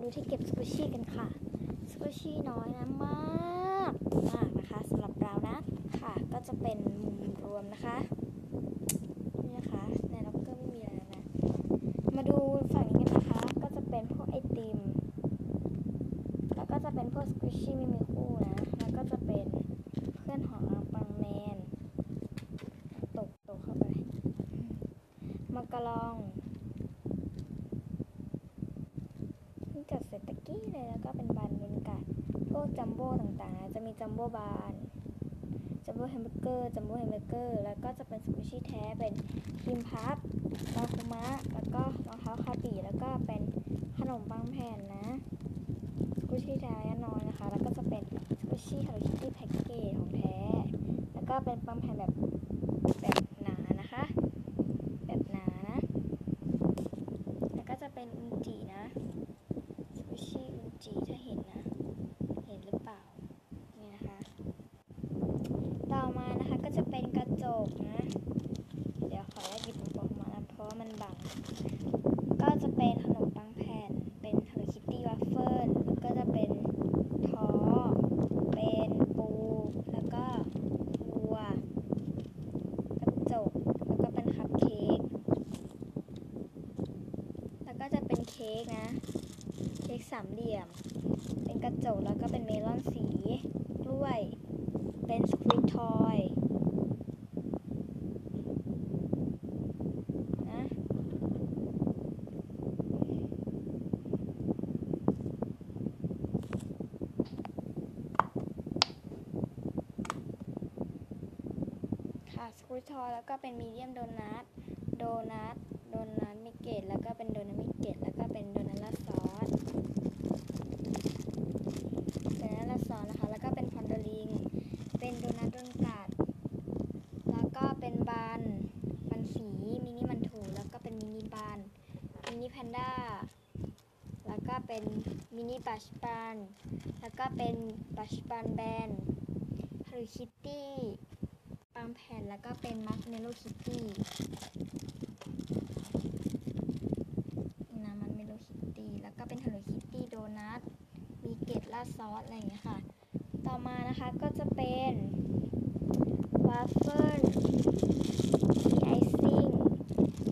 ดูที่เก็บสกุชี่กันค่ะสกุชชี่น้อยนะมากมากนะคะสำหรับเรานะค่ะ ก็จะเป็นมุมรวมนะคะนี่นะคะในล็อกเกอร์ไม่มีอะไรแล้วนะ มาดูฝั่งนี้กันนะคะ ก็จะเป็นพวกไอติม แล้วก็จะเป็นพวกสกุชชี่ไม่มีคู่นะ แล้วก็จะเป็นเพื่อนของอังปังแมน ตกตกเข้าไปมักกะลองเพิ่งจัดเสร็จตะกี้เลยแล้วก็เป็นบานบรรยากาศพวกจั มโบ้ต่างๆนะจะมีจัมโบ้บานจัมโบ้แฮมเบอร์เกอร์จัมโบ้แฮมเบอร์เกอร์แล้วก็จะเป็นสกุชชี่แท้เป็นครีมพับซาคุมะแล้วก็รองเท้าคาบีแล้วก็เป็นขนมปังแผ่นนะสกุชชี่แท้แน่นอนนะคะ แล้วก็จะเป็นสกุชชี่ฮารุชิตี้แพ็กเกจของแท้ แล้วก็เป็นปังแผ่นแบบหนานะคะ แบบหนานะ แล้วก็จะเป็นอุนจินะสกุชชี่อุนจิถ้าเห็นนะ เห็นหรือเปล่า นี่นะคะ ต่อมานะคะก็จะเป็นกระจกนะ เดี๋ยวขอแยกหยิบมันออกมานะเพราะว่ามันบัง ก็จะเป็นขนมปังแผ่น เป็น Hello Kitty Waffle แล้วก็จะเป็นท้อ เป็นปู แล้วก็วัว กระจก แล้วก็เป็นคัพเค้ก แล้วก็ จะเป็นเค้กนะ เค้กสามเหลี่ยม เป็นกระจกแล้วก็เป็นเมลอนสีกล้วย เป็นสควิตทอยนะค่ะสควิตทอยแล้วก็เป็นมีเดียมโดนัท โดนัท โดนัทมิเกต แล้วก็เป็นโดนัทมิเกต แล้วก็เป็นโดนัทลาซอสโดนัทลาซอสนะคะ แล้วก็เป็นพอนโดลิง เป็นโดนัทโดนกัด แล้วก็เป็นบัน บันสีมินิมันถูแล้วก็เป็นมินิบัน มินิแพนด้า แล้วก็เป็น มินิบัชบัน แล้วก็เป็นบัชบันแบนฮารุคิตตี้ปังแผ่นแล้วก็เป็นมัชเมโลคิตตี้นะมันเมโลคิตตี้แล้วก็เป็นฮารุคิตตี้โดนัทมีเกล็ดราซอสอะไรอย่างเงี้ยค่ะ ต่อมานะคะก็จะเป็นวาฟเฟิลมีไอซิ่ง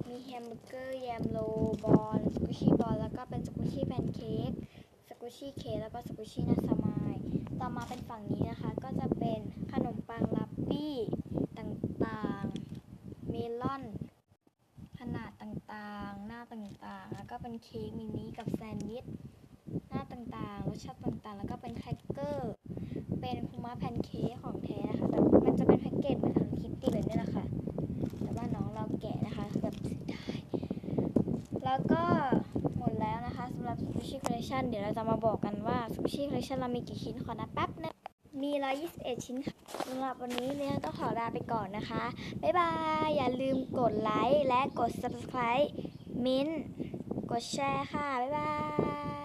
มีแฮมเบอร์เกอร์แยมโลบอลสกุชี่บอลแล้วก็เป็นสกุชี่แพน ชี่เค้กแล้วก็สกุชี่นาสมาย ต่อมาเป็นฝั่งนี้นะคะ ก็จะเป็นขนมปังลับบี้ต่างๆ เมลอน ขนาดต่างๆ หน้าต่างๆ แล้วก็เป็นเค้กมินิกับแซนด์วิช หน้าต่างๆ รสชาติต่างๆ แล้วก็เป็นแครกเกอร์ ชันเดี๋ยวเราจะมาบอกกันว่าซูชิคอลเลคชันเรามีกี่ชิ้นขอนับแป๊บนึงมี 121 ชิ้นค่ะสำหรับวันนี้เนี่ยก็ขอลาไปก่อนนะคะ บ๊ายบาย อย่าลืมกดไลค์และกด subscribe มิ้นท์กดแชร์ค่ะ บ๊ายบาย